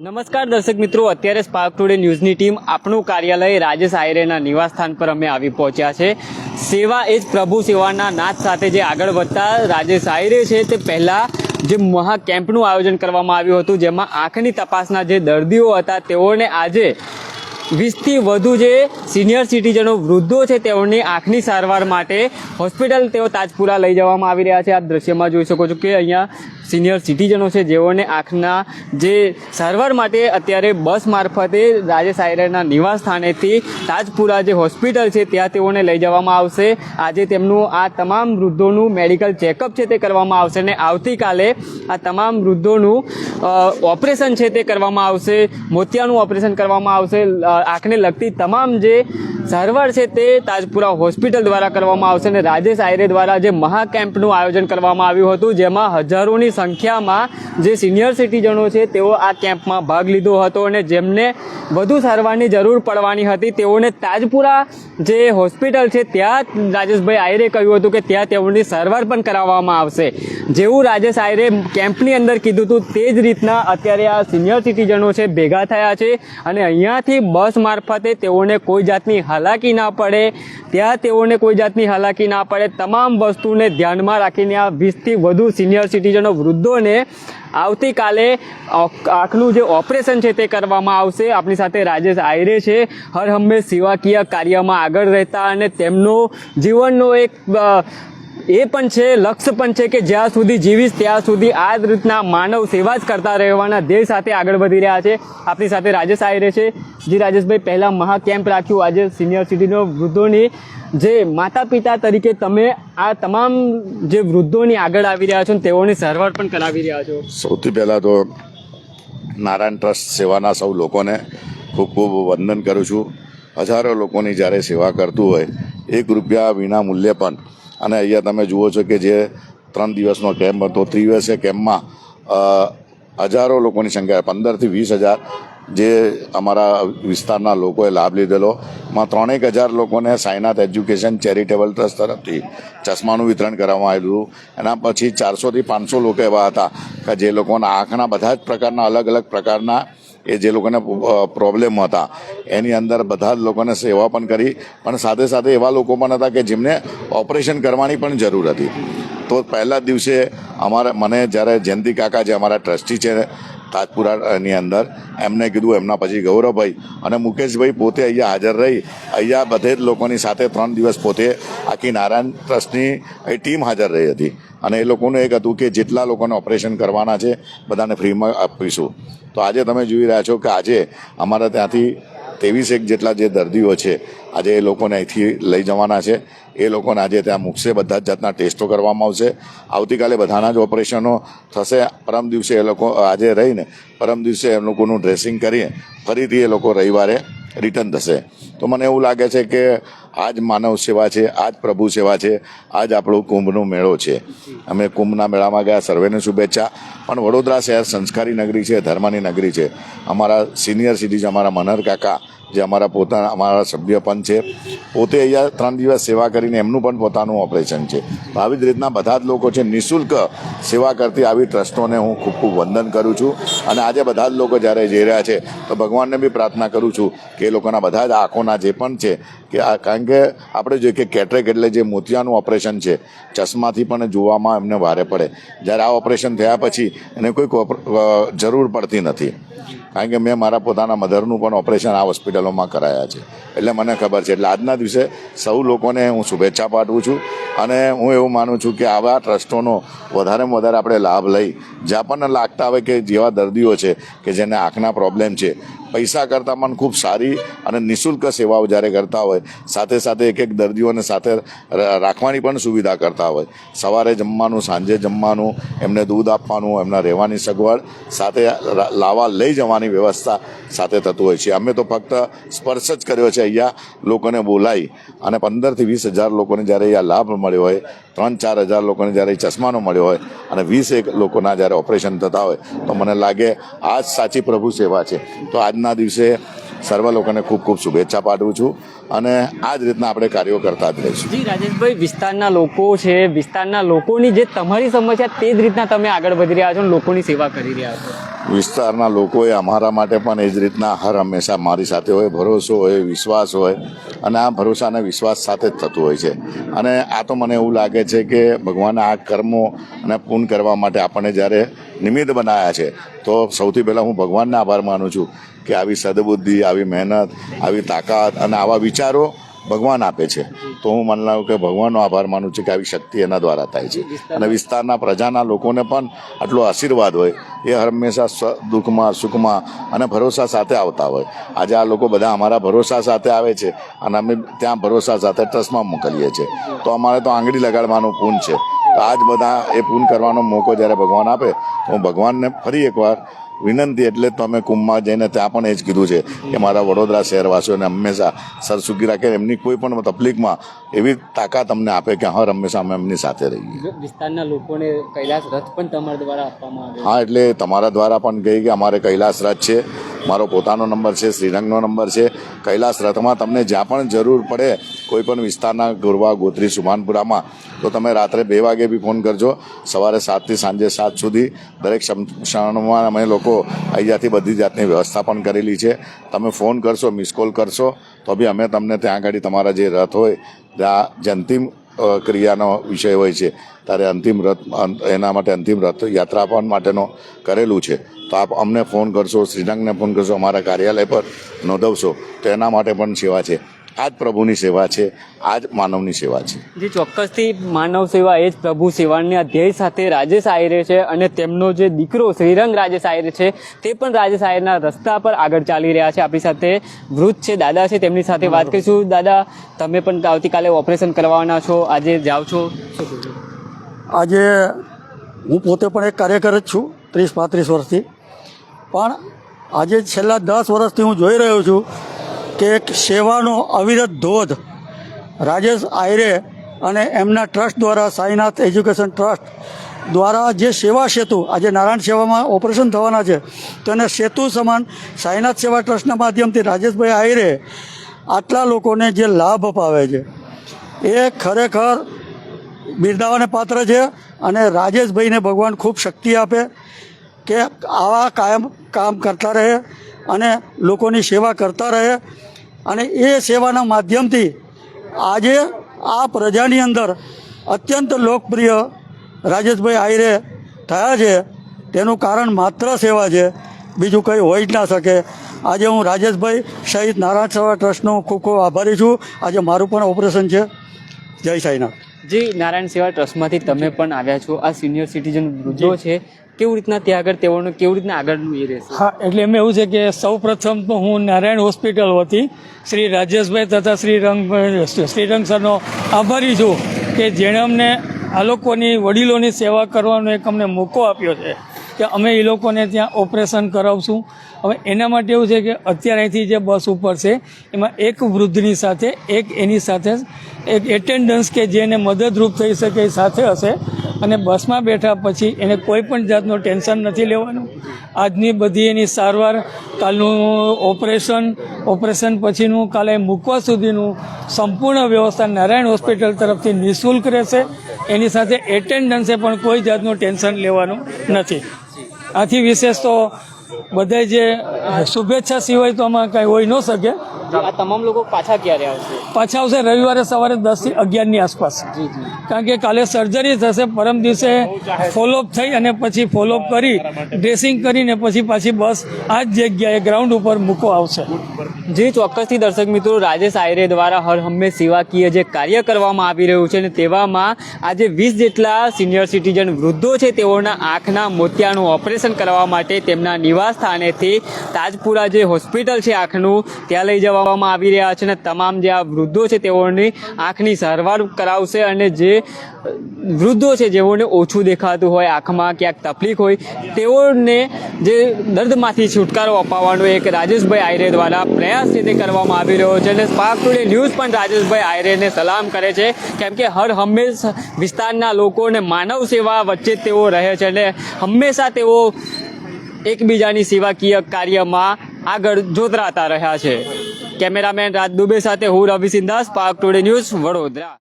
નમસ્કાર દર્શક મિત્રો, અત્યારે સ્પાર્ક ટુડે ન્યૂઝની ટીમ આપણું કાર્યાલય રાજેશ આયરેના નિવાસસ્થાન પર અમે આવી પહોંચ્યા છે. સેવા એ જ પ્રભુ સેવાના નાદ સાથે જે આગળ વધતા રાજેશ આયરે છે તે પહેલાં જે મહા કેમ્પનું આયોજન કરવામાં આવ્યું હતું, જેમાં આંખની તપાસના જે દર્દીઓ હતા તેઓને આજે વીસથી વધુ જે સિનિયર સિટીઝનો વૃદ્ધો છે તેઓની આંખની સારવાર માટે હોસ્પિટલ તેઓ તાજપુરા લઈ જવામાં આવી રહ્યા છે. આપ દ્રશ્યમાં જોઈ શકો છો કે અહીંયા સિનિયર સિટીઝનો છે, જેઓને આંખના જે સારવાર માટે અત્યારે બસ મારફતે રાજેશ આયરના નિવાસ સ્થાનેથી તાજપુરા જે હોસ્પિટલ છે, ત્યાં તેઓને લઈ જવામાં આવશે. આજે તેમનું આ તમામ વૃદ્ધોનું મેડિકલ ચેકઅપ છે, તે કરવામાં આવશે અને આવતીકાલે આ તમામ વૃદ્ધોનું ઓપરેશન છે, તે કરવામાં આવશે. મોતિયાનું ઓપરેશન કરવામાં આવશે. આંખને લગતી તમામ જે સારવાર છે તે તાજપુરા હોસ્પિટલ દ્વારા કરવામાં આવશે અને રાજેશ આયરે દ્વારા જે મહા કેમ્પનું આયોજન કરવામાં આવ્યું હતું, જેમાં હજારોની સંખ્યામાં જે સિનિયર સિટીઝનો છે તેઓ આ કેમ્પમાં ભાગ લીધો હતો અને જેમને વધુ સારવારની જરૂર પડવાની હતી, તેઓને તાજપુરા જે હોસ્પિટલ છે, ત્યાં રાજેશભાઈ આયરે કહ્યું હતું કે ત્યાં તેઓની સારવાર પણ કરાવવામાં આવશે. જેવું રાજેશ આયરે કેમ્પની અંદર કીધું હતું, તે જ રીતના અત્યારે આ સિનિયર સિટીઝનો છે ભેગા થયા છે અને અહીંયાથી બસ મારફતે તેઓને કોઈ જાતની હાલાકી ના પડે, ત્યાં તેઓને કોઈ જાતની હાલાકી ના પડે. તમામ વસ્તુને ધ્યાનમાં રાખીને આ વીસથી વધુ સિનિયર સિટીઝનો વૃદ્ધોને આવતીકાલે આખનું જે ઓપરેશન છે તે કરવામાં આવશે. આપણી સાથે રાજેશ આયરે છે. હર હંમેશ સેવાકીય કાર્યમાં આગળ રહેતા અને તેમનો જીવનનો એક એ પણ છે, લક્ષ્ય પણ છે કે જ્યાં સુધી જીવીશ, ત્યાં સુધી આ જ રીતના માનવ સેવા જ કરતા રહેવાના ધ્યેય સાથે આગળ વધી રહ્યા છે. આપણી સાથે રાજેશ આયરે છે. જે રાજેશભાઈ, પહેલાં મહા કેમ્પ રાખ્યું. આજે સિનિયર સિટીનો વૃદ્ધોની જે માતા પિતા તરીકે તમે આ તમામ જે વૃદ્ધોની આગળ આવી રહ્યા છો ને તેઓની સારવાર પણ કરાવી રહ્યા છો. સૌથી પહેલાં તો નારાયણ ટ્રસ્ટ સેવાના સૌ લોકોને ખૂબ ખૂબ વંદન કરું છું. હજારો લોકોની જ્યારે સેવા કરતું હોય, એક રૂપિયા વિના મૂલ્યે પણ અને અહીંયા તમે જુઓ છો કે જે ત્રણ દિવસનો કેમ્પ હતો ત્રિવસીય કેમ્પમાં હજારો લોકોની સંખ્યા, પંદરથી વીસ હજાર જે અમારા વિસ્તારના લોકોએ લાભ લીધેલો. માં ત્રણેક હજાર લોકોને સાયનાથ એજ્યુકેશન ચેરિટેબલ ટ્રસ્ટ તરફથી ચશ્માનું વિતરણ કરવામાં આવેલું એના પછી ચારસોથી પાંચસો લોકો એવા હતા કે જે લોકોના આંખના બધા જ પ્રકારના અલગ અલગ પ્રકારના એ જે લોકોને પ્રોબ્લેમ હતા. એની અંદર બધા જ લોકોને સેવા પણ કરી, પણ સાથે સાથે એવા લોકો પણ હતા કે જેમને ઓપરેશન કરવાની પણ જરૂર હતી. તો પહેલા દિવસે અમારે, મને જ્યારે જયંતિ કાકા જે અમારા ટ્રસ્ટી છે તાજપુરાની અંદર. એમને કીધું, એમના પછી ગૌરવભાઈ અને મુકેશભાઈ પોતે અહીંયા હાજર રહી. અહીંયા બધે જ લોકોની સાથે ત્રણ દિવસ પોતે આખી નારાયણ ટ્રસ્ટની એ ટીમ હાજર રહી હતી. અને એ લોકોનું એક હતું કે જેટલા લોકોને ઓપરેશન કરવાના છે, બધાને ફ્રીમાં આપીશું. તો આજે તમે જોઈ રહ્યા છો કે આજે અમારા ત્યાંથી ત્રેવીસ એક જેટલા જે દર્દીઓ છે, આજે એ લોકોને અહીંથી લઈ જવાના છે. એ લોકોને આજે ત્યાં મૂકશે, બધા જ જાતના ટેસ્ટો કરવામાં આવશે. આવતીકાલે બધાના જ ઓપરેશનો થશે. પરમ દિવસે એ લોકો આજે રહીને, પરમ દિવસે એ લોકોનું ડ્રેસિંગ કરીએ. ફરીથી એ લોકો રવિવારે રિટર્ન થશે. તો મને એવું લાગે છે કે આ જ માનવ સેવા છે આ જ પ્રભુ સેવા છે આ જ આપણો કુંભનો મેળો છે. અમે કુંભના મેળામાં ગયા, સર્વેને શુભેચ્છા. પણ વડોદરા શહેર સંસ્કારી નગરી છે, ધર્મની નગરી છે. અમારા સિનિયર સિટીઝ, અમારા મનહર કાકા, જે અમારા પોતાના અમારા સભ્ય પણ છે. પોતે અહીંયા ત્રણ દિવસ સેવા કરીને એમનું પણ પોતાનું ઓપરેશન છે. આવી જ રીતના બધા જ લોકો છે, નિઃશુલ્ક સેવા કરતી આવી ટ્રસ્ટોને હું ખૂબ ખૂબ વંદન કરું છું. અને આજે બધા જ લોકો જ્યારે જઈ રહ્યા છે, તો ભગવાનને બી પ્રાર્થના કરું છું કે એ લોકોના બધા જ આંખોના જે પણ છે, કે આ કારણ કે આપણે જોઈએ કે કેટરેક એટલે જે મોતિયાનું ઓપરેશન છે, ચશ્માથી પણ જોવામાં એમને ભારે પડે. જ્યારે આ ઓપરેશન થયા પછી એને કોઈ જરૂર પડતી નથી. કારણ કે મેં મારા પોતાના મધરનું પણ ઓપરેશન આ હોસ્પિટલોમાં કરાયા છે. એટલે મને ખબર છે. એટલે આજના દિવસે સૌ લોકોને હું શુભેચ્છા પાઠવું છું અને હું એવું માનું છું કે આવા ટ્રસ્ટોનો વધારેમાં વધારે આપણે લાભ લઈ. જ્યાં પણ લાગતા હોય કે જેવા દર્દીઓ છે કે જેને આંખના પ્રોબ્લેમ છે. પૈસા કરતાં પણ ખૂબ સારી અને નિઃશુલ્ક સેવાઓ જ્યારે કરતા હોય, સાથે સાથે એક એક દર્દીઓને સાથે રાખવાની પણ સુવિધા કરતા હોય. સવારે જમવાનું, સાંજે જમવાનું, એમને દૂધ આપવાનું, એમના રહેવાની સગવડ, સાથે લાવા લઈ જવાની વ્યવસ્થા સાથે થતું હોય છે. અમે તો ફક્ત સ્પર્શ જ કર્યો છે અહીંયા લોકોને બોલાવી અને પંદરથી વીસ હજાર લોકોને જ્યારે અહીંયા લાભ મળ્યો હોય ત્રણ, ચાર હજાર લોકોને જ્યારે ચશ્માનો મળ્યો હોય અને વીસ એક લોકોના જ્યારે ઓપરેશન થતા હોય, તો મને લાગે આ જ સાચી પ્રભુ સેવા છે. તો આજના દિવસે સર્વ લોકોને ખૂબ ખૂબ શુભેચ્છા પાઠવું છું અને આ જ રીતના આપણે કાર્યો કરતા જ રહીશું. જી રાજેશભાઈ વિસ્તારના લોકો છે વિસ્તારના લોકોની જે તમારી સમસ્યા તે જ રીતના તમે આગળ વધી રહ્યા છો અને લોકોની સેવા કરી રહ્યા છો. વિસ્તારના લોકોએ અમારા માટે પણ એ જ રીતના હર હંમેશા મારી સાથે હોય ભરોસો હોય વિશ્વાસ હોય અને આ ભરોસા અને વિશ્વાસ સાથે જ થતું હોય છે. અને આ તો મને એવું લાગે છે કે ભગવાને આ કર્મો અને પૂર્ણ કરવા માટે આપણને જ્યારે નિમિત્ત બનાવ્યા છે તો સૌથી પહેલાં હું ભગવાનને આભાર માનું છું કે આવી સદબુદ્ધિ, આવી મહેનત, આવી તાકાત અને આવા વિચારો ભગવાન આપે છે. તો હું મને લાગુ કે ભગવાનનો આભાર માનું છું કે આવી શક્તિ એના દ્વારા થાય છે. અને વિસ્તારના પ્રજાના લોકોને પણ આટલો આશીર્વાદ હોય, એ હંમેશા દુઃખમાં, સુખમાં અને ભરોસા સાથે આવતા હોય. આજે આ લોકો બધા અમારા ભરોસા સાથે આવે છે અને અમે ત્યાં ભરોસા સાથે ટ્રસ્ટમાં મોકલીએ છીએ. તો અમારે તો આંગળી લગાડવાનું પૂન છે. તો આજ બધા એ પૂન કરવાનો મોકો જ્યારે ભગવાન આપે, તો હું ભગવાનને ફરી એકવાર વિનંતી એટલે તમે તો અમે કુંભમાં જઈને ત્યાં પણ એ જ કીધું છે કે મારા વડોદરા શહેરવાસીઓને હંમેશા સરસુખી રાખે એમની કોઈ પણ તકલીફમાં એવી તાકાત અમને આપે કે હર હંમેશા અમે એમની સાથે રહીએ. વિસ્તારના લોકોને કૈલાસ રથ પણ તમારા દ્વારા આપવામાં આવે હા એટલે તમારા દ્વારા પણ કહી કે અમારે કૈલાસ રથ છે મારો પોતાનો નંબર છે શ્રીરંગનો નંબર છે. કૈલાસ રથમાં તમને જ્યાં પણ જરૂર પડે કોઈ પણ વિસ્તારના ગોરવા ગોત્રી સુમાનપુરામાં તો તમે રાત્રે બે વાગે બી ફોન કરજો. સવારે સાતથી સાંજે સાત સુધી દરેક ક્ષણમાં અમે લોકો અહીંયાથી બધી જાતની વ્યવસ્થા પણ કરેલી છે. તમે ફોન કરશો, મિસ કોલ કરશો, તો બી અમે તમને ત્યાં આગળ તમારા જે રથ હોય, ત્યાં જે અંતિમ ક્રિયાનો વિષય હોય છે, ત્યારે અંતિમ રથ એના માટે અંતિમ રથ યાત્રા પણ માટેનો કરેલું છે. તો આપ અમને ફોન કરશો, શ્રીરંગને ફોન કરશો, અમારા કાર્યાલય પર નોંધવશો, તો એના માટે પણ સેવા છે. આ જ પ્રભુની સેવા છે આ જ માનવની સેવા છે. જે ચોક્કસથી માનવ સેવા એ જ પ્રભુ સેવાના ધ્યેય સાથે રાજેશ આયરે છે અને તેમનો જે દીકરો શ્રીરંગ રાજેશ આયરે છે તે પણ રાજેશ આયરના રસ્તા પર આગળ ચાલી રહ્યા છે. આપણી સાથે વૃદ્ધ છે દાદા છે તેમની સાથે વાત કરીશું. દાદા તમે પણ આવતીકાલે ઓપરેશન કરવાના છો. આજે જાઓ છો. આજે હું પોતે પણ એક કાર્યકર જ છું ત્રીસ પાંત્રીસ વર્ષથી. પણ આજે છેલ્લા દસ વર્ષથી હું જોઈ રહ્યો છું કે એક સેવાનો અવિરત ધોધ રાજેશ આયરે અને એમના ટ્રસ્ટ દ્વારા સાઈનાથ એજ્યુકેશન ટ્રસ્ટ દ્વારા જે સેવા સેતુ, આજે નારાયણ સેવામાં ઓપરેશન થવાના છે તો એને સેતુ સમાન સાઈનાથ સેવા ટ્રસ્ટના માધ્યમથી રાજેશભાઈ આયરે આટલા લોકોને જે લાભ અપાવે છે. એ ખરેખર બિરદાવાને પાત્ર છે અને રાજેશભાઈને ભગવાન ખૂબ શક્તિ આપે કે આવા કાયમ કામ કરતા રહે અને લોકોની સેવા કરતા રહે અને એ સેવાના માધ્યમથી આજે આ પ્રજાની અંદર અત્યંત લોકપ્રિય રાજેશભાઈ આયરે થયા છે. તેનું કારણ માત્ર સેવા છે. બીજું કંઈ હોઈ જ ના શકે. આજે હું રાજેશભાઈ સહિત નારાયણ સેવા ટ્રસ્ટનો ખૂબ ખૂબ આભારી છું. આજે મારું પણ ઓપરેશન છે. જય સાઈનાથ. જી નારાયણ સેવા ટ્રસ્ટમાંથી તમે પણ આવ્યા છો. આ સિનિયર સિટીઝન વૃદ્ધો છે. કેવી રીતના ત્યાં આગળ તેઓનું, કેવી રીતના આગળનું એ રહેશે? હા, એટલે એમ એવું છે કે સૌ પ્રથમ તો હું નારાયણ હોસ્પિટલ વતી શ્રી રાજેશભાઈ તથા શ્રી રંગભાઈ શ્રીરંગ સરનો આભારી છું કે જેણે અમને આ લોકોની વડીલોની સેવા કરવાનો એક અમને મોકો આપ્યો છે કે અમે એ લોકોને ત્યાં ઓપરેશન કરાવશું. હવે એના માટે એવું છે કે અત્યારે અહીંથી જે બસ ઉપર છે, એમાં એક વૃદ્ધની સાથે, એક એની સાથે, એક એટેન્ડન્સ કે જેને મદદરૂપ થઈ શકે એ સાથે હશે અને બસમાં બેઠા પછી એને કોઈ પણ જાતનું ટેન્શન નથી લેવાનું. આજની બધી એની સારવાર, કાલનું ઓપરેશન ઓપરેશન પછીનું કાલે મૂકવા સુધીનું સંપૂર્ણ વ્યવસ્થા નારાયણ હોસ્પિટલ તરફથી નિઃશુલ્ક રહેશે. એની સાથે એટેન્ડન્સે પણ કોઈ જાતનું ટેન્શન લેવાનું નથી. આથી વિશેષ તો બધા જે શુભેચ્છા સિવાય તો આમાં કાંઈ હોઈ ન શકે. આ તમામ લોકો પાછા ક્યારે આવશે? પાછા આવશે રવિવારે સવારે દસથી અગિયારની આસપાસ. કારણ કે કાલે સર્જરી થશે પરમ દિવસે ફોલોઅપ થઈ અને પછી ફોલોઅપ કરી ડ્રેસિંગ કરીને પછી પાછી બસ આ જ જગ્યાએ ગ્રાઉન્ડ ઉપર મૂકો આવશે. જે ચોક્કસથી દર્શક મિત્રો રાજેશ આયરે દ્વારા હર હંમેશ સેવાકીય જે કાર્ય કરવામાં આવી રહ્યું છે અને તેવામાં આજે વીસ જેટલા સિનિયર સિટીઝન વૃદ્ધો છે તેઓના આંખના મોતિયાનું ઓપરેશન કરવા માટે તેમના નિવાસ સ્થાનેથી તાજપુરા જે હોસ્પિટલ છે આંખનું ત્યાં લઈ જવામાં આવી રહ્યા છે અને તમામ જે આ વૃદ્ધો છે તેઓની આંખની સારવાર કરાવશે અને જે વૃદ્ધો છે જેઓને ઓછું દેખાતું હોય, આંખમાં ક્યાંક તકલીફ હોય, તેઓને જે દર્દમાંથી છુટકારો અપાવવાનો એક રાજેશભાઈ આયરે દ્વારા પ્રયાસ છે તે કરવામાં આવી રહ્યો છે અને સ્પાર્ક ટુડે ન્યૂઝ પણ રાજેશભાઈ આયરેને સલામ કરે છે. કેમ કે હર હંમેશ વિસ્તારના લોકોને માનવ સેવા વચ્ચે તેઓ રહે છે અને હંમેશા તેઓ એકબીજાની સેવાકીય કાર્યમાં આગળ જોતરાતા રહ્યા છે. કેમેરામેન રાજ દુબે સાથે હું Ravi Sindhas spark today news Vadodara.